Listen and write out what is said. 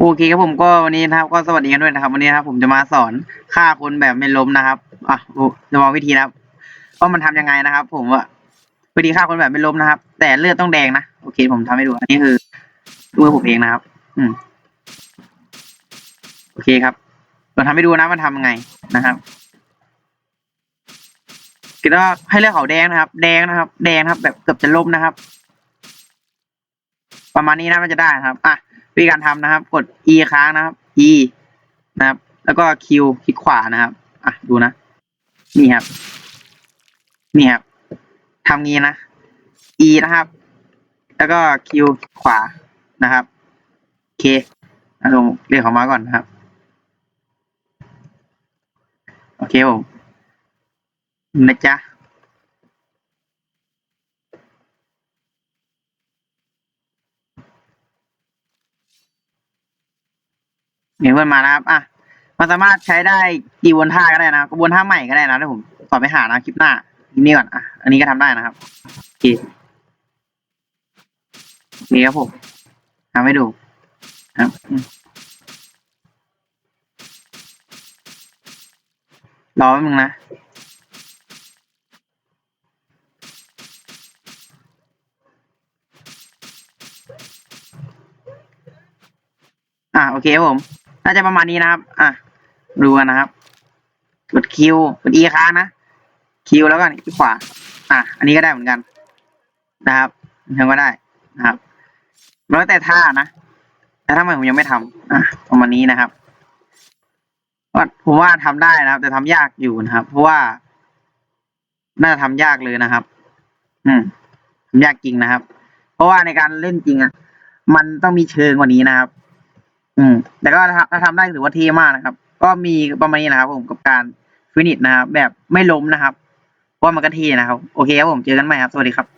โอเคครับผมก็วันนี้นะครับ ก็สวัสดีกันด้วยนะครับ วันนี้นะครับผมจะมาสอนฆ่าคนแบบไม่ล้มนะครับอะจะบอกวิธีนะครับว่ามันทำยังไงนะครับ ผมว่าวิธีฆ่าคนแบบไม่ล้มนะครับ แต่เลือดต้องแดงนะโอเคผมทำให้ดูอันนี้คือมือผมเองนะครับ อืมโอเคครับเราทำให้ดูนะมันทำยังไงนะครับก็ให้เลือดเขาแดงนะครับ แดงนะครับ แดงครับ แบบเกือบจะล้มนะครับ ประมาณนี้นะมันจะได้ครับอะ วิธีการทำนะครับ กด e ค้างนะครับ e นะครับ แล้วก็ q คลิกขวานะครับ อะดูนะ นี่ครับ นี่ครับทำงี้นะ e นะครับ แล้วก็ q คลิกขวานะครับโอเคอะผมเรียกเขามาก่อนนะครับ โอเคผมนะจ๊ะ เห็นเพื่อนมานะครับ อะ มันสามารถใช้ได้กี่วนท่าก็ได้นะกระบวนท่าใหม่ก็ได้นะเดี๋ยผมสอนไปหานะคลิปหน้านี้ก่อน อะ อันนี้ก็ทำได้นะครับโอเคโอเคครับผมทำให้ดูครับอืมรอแป๊บนึงนะอะโอเคครับผม น่าจะประมาณนี้นะครับ อะ ดูกันนะครับ กดคิวกด e ค้างนะคิวแล้วก็คลิกขวา อะ อันนี้ก็ได้เหมือนกัน นะครับทำก็ได้นะครับ แล้วแต่ท่านะ แต่ถ้าผมยังไม่ทำอะประมาณนี้นะครับก็ผมว่าทำได้นะครับ แต่ทำยากอยู่นะครับ เพราะว่า น่าจะทำยากเลยนะครับ อืมทำยากจริงนะครับ เพราะว่าในการเล่นจริงอะ มันต้องมีเชิงกว่านี้นะครับ อืม แต่ก็ถ้าทำได้ถือว่าเท่มากนะครับ ก็มีประมาณนี้นะครับ ผมกับการฟินิชนะครับ แบบไม่ล้มนะครับเพราะว่ามันก็เท่นะครับ โอเคครับผมเจอกันใหม่ครับ สวัสดีครับ